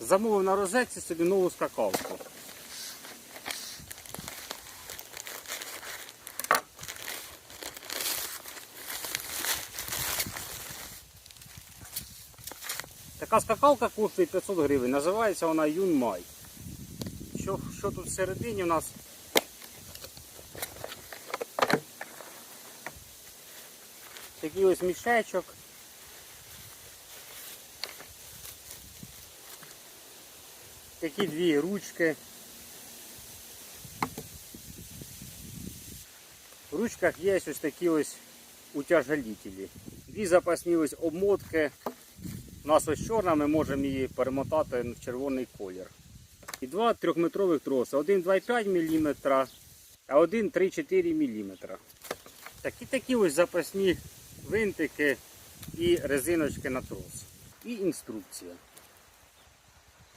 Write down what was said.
Замовив на розетці собі нову скакалку. Така скакалка коштує 500 гривень. Називається вона Юнмай. Що, що тут всередині у нас? Такий ось мішечок. Такі дві ручки. В ручках є ось такі ось утяжелітелі. Дві запасні ось обмотки. У нас ось чорна, ми можемо її перемотати в червоний колір. І два трьохметрових троси. Один 2,5 мм, а один 3-4 мм. Такі такі ось запасні винтики і резиночки на трос. І інструкція.